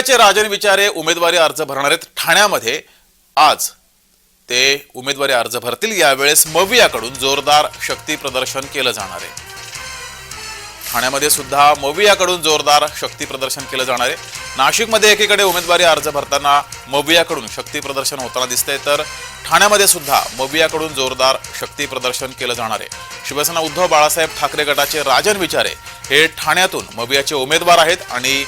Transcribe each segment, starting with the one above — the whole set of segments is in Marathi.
चे राजन विचारे उमेदवारी अर्ज भरणार आहेत. ठाण्यामध्ये आज ते उमेदवारी अर्ज भरतील. यावेळेस मवियाकडून जोरदार शक्ती प्रदर्शन केलं जाणार आहे. ठाण्यामध्ये सुद्धा मवियाकडून जोरदार शक्ती प्रदर्शन केलं जाणार आहे. नाशिकमध्ये एकीकडे उमेदवारी अर्ज भरताना मवियाकडून शक्ती प्रदर्शन होताना दिसतंय. तर ठाण्यामध्ये सुद्धा मवियाकडून जोरदार शक्ती प्रदर्शन केलं जाणार आहे. शिवसेना उद्धव बाळासाहेब ठाकरे गटाचे राजन विचारे हे ठाण्यातून मवियाचे उमेदवार आहेत आणि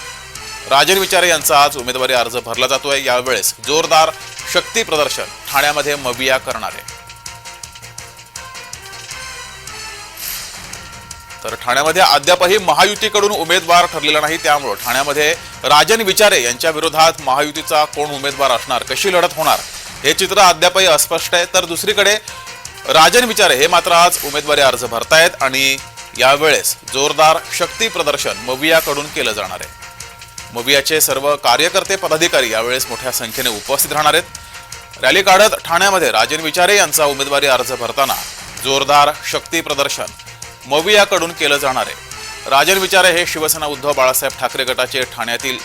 राजन विचारे यांचा आज उमेदवारी अर्ज भरला जातोय. यावेळेस जोरदार शक्ती प्रदर्शन ठाण्यामध्ये मविया करणार. आहे तर ठाण्यामध्ये अद्यापही महायुतीकडून उमेदवार ठरलेला नाही. त्यामुळं ठाण्यामध्ये राजन विचारे यांच्या विरोधात महायुतीचा कोण उमेदवार असणार? कशी लढत होणार? हे चित्र अद्यापही अस्पष्ट आहे. तर दुसरीकडे राजन विचारे हे मात्र आज उमेदवारी अर्ज भरतायत आणि यावेळेस जोरदार शक्ती प्रदर्शन मवियाकडून केलं जाणार आहे. मवियाचे सर्व कार्यकर्ते पदाधिकारी यावेळेस मोठ्या संख्येने उपस्थित राहणार आहेत. रॅली काढत ठाण्यामध्ये राजन विचारे यांचा उमेदवारी अर्ज भरताना जोरदार शक्ती प्रदर्शन मवियाकडून केलं जाणार आहे. राजन विचारे हे शिवसेना उद्धव बाळासाहेब ठाकरे गटाचे ठाण्यातील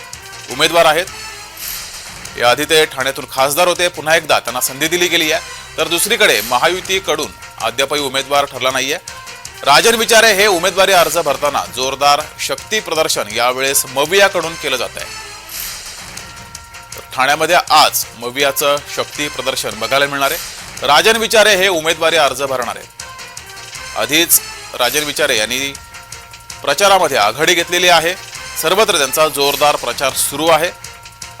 उमेदवार आहेत. याआधी ते ठाण्यातून खासदार होते पुन्हा एकदा त्यांना संधी दिली गेली आहे. तर दुसरीकडे महायुतीकडून अद्यापही उमेदवार ठरला नाही आहे राजन विचारे हे उमेदवारी अर्ज भरताना जोरदार शक्ती प्रदर्शन यावेळेस मवियाकडून केलं जात आहे. ठाण्यामध्ये आज मवियाचं शक्ती प्रदर्शन बघायला मिळणार आहे. राजन विचारे हे उमेदवारी अर्ज भरणार आहेत. आधीच राजन विचारे यांनी प्रचारामध्ये आघाडी घेतलेली आहे. सर्वत्र त्यांचा जोरदार प्रचार सुरू आहे.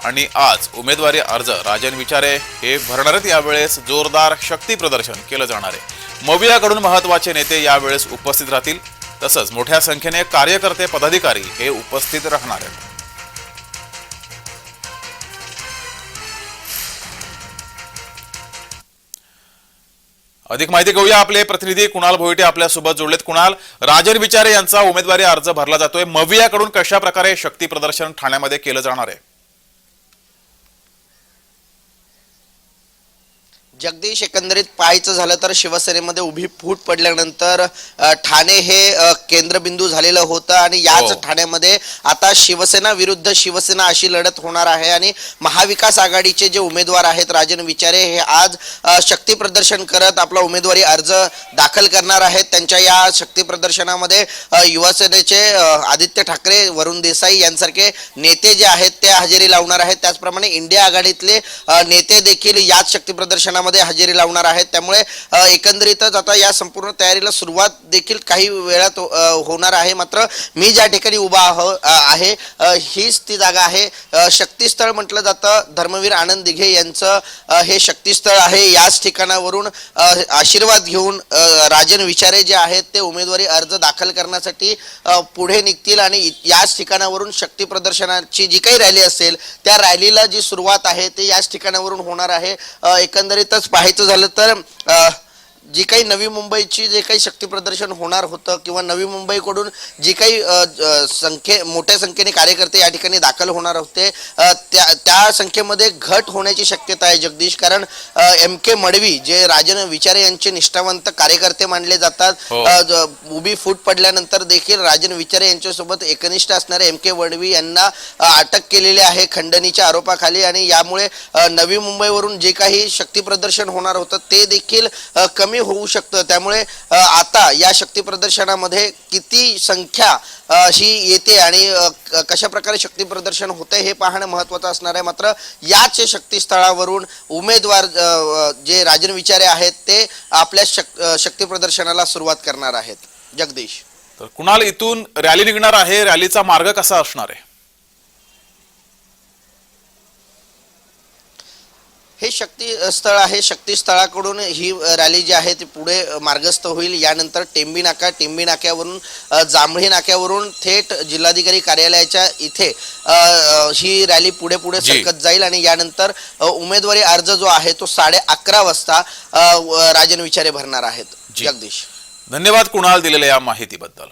आणि आज उमेदवारी अर्ज राजन विचारे हे भरणार आहेत. यावेळेस जोरदार शक्ती प्रदर्शन केलं जाणार आहे. मवियाकडून महत्त्वाचे नेते यावेळेस उपस्थित राहतील. तसंच मोठ्या संख्येने कार्यकर्ते पदाधिकारी हे उपस्थित राहणार आहेत. अधिक माहिती घेऊया आपले प्रतिनिधी कुणाल भोईटे आपल्यासोबत जोडलेत. कुणाल राजन विचारे यांचा उमेदवारी अर्ज भरला जातोय. मवियाकडून कशा प्रकारे शक्ती प्रदर्शन ठाण्यामध्ये केलं जाणार आहे? जगदीश एकंदरीत पाहायचं झालं तर शिवसेनेमध्ये उभी फूट पडल्यानंतर ठाणे हे केंद्रबिंदू झालेलं होतं आणि याच हो. ठाण्यामध्ये आता शिवसेना विरुद्ध शिवसेना अशी लढत होणार आहे आणि महाविकास आघाडीचे जे उमेदवार आहेत राजन विचारे हे आज शक्ती प्रदर्शन करत आपला उमेदवारी अर्ज दाखल करणार आहेत त्यांच्या या शक्ती प्रदर्शनामध्ये युवासेनेचे आदित्य ठाकरे वरुण देसाई यांसारखे नेते जे आहेत ते हजेरी लावणार आहेत त्याचप्रमाणे इंडिया आघाडीतले नेते देखील याच शक्ती मैदानामध्ये हजेरी लावणार आहेत. त्यामुळे एकंदरीतच आता या संपूर्ण तयारीला सुरुवात देखील काही वेळात होणार आहे. मात्र मी ज्या ठिकाणी उभा आहो आहे हीच ती जागा आहे. शक्तीस्थळ म्हटलं जातं धर्मवीर आनंद दिघे यांचं हे शक्तीस्थळ आहे. याच ठिकाणावरून आशीर्वाद घेऊन राजन विचारे जे आहेत ते उमेदवारी अर्ज दाखल करण्यासाठी पुढे निघतील आणि याच ठिकाणावरून शक्ती प्रदर्शनाची जी काही रॅली असेल त्या रॅलीला जी सुरुवात आहे ते याच ठिकाणावरून होणार आहे. एकंदरीत आत्ताच पाहायचं झालं तर जी काही नवी मुंबईची जे काही शक्ती प्रदर्शन होणार होतं किंवा नवी मुंबईकडून जी काही संख्ये मोठ्या संख्येने कार्यकर्ते या ठिकाणी दाखल होणार होते त्या त्या संख्येमध्ये घट होण्याची शक्यता आहे जगदीश. कारण एम के मडवी जे राजन विचारे यांचे निष्ठावंत कार्यकर्ते मानले जातात. हो. उभी फूट पडल्यानंतर देखील राजन विचारे यांच्यासोबत एकनिष्ठ असणारे एम के वडवी यांना अटक केलेली आहे खंडणीच्या आरोपाखाली आणि यामुळे नवी मुंबईवरून जे काही शक्ती प्रदर्शन होणार होतं ते देखील कमी होऊ शकतं. त्यामुळे आता या शक्ती प्रदर्शनामध्ये किती संख्या अ, ही येते आणि कशा प्रकारे शक्ती प्रदर्शन होते हे पाहणं महत्त्वाचं असणार आहे. मात्र याच शक्तीस्थळावरून उमेदवार जे राजन विचारे आहेत ते आपल्या शक शक्ती प्रदर्शनाला सुरुवात करणार आहेत. जगदीश. तर कुणाल इथून रॅली निघणार आहे? रॅलीचा मार्ग कसा असणार आहे? हे शक्ती स्थळ आहे शक्ती स्थळाकडून ही रॅली जी आहे ती पुढे मार्गस्थ होईल यानंतर टेंबी नाका टेंबी नाक्यावरून जांभळी नाक्यावरून थेट जिल्हाधिकारी कार्यालयाच्या इथे ही रॅली पुढे पुढे. सरकत जाईल आणि यानंतर उमेदवारी अर्ज जो आहे तो साडे अकरा वाजता राजन विचारे भरणार आहेत. जगदीश धन्यवाद कुणाल दिलेल्या या माहितीबद्दल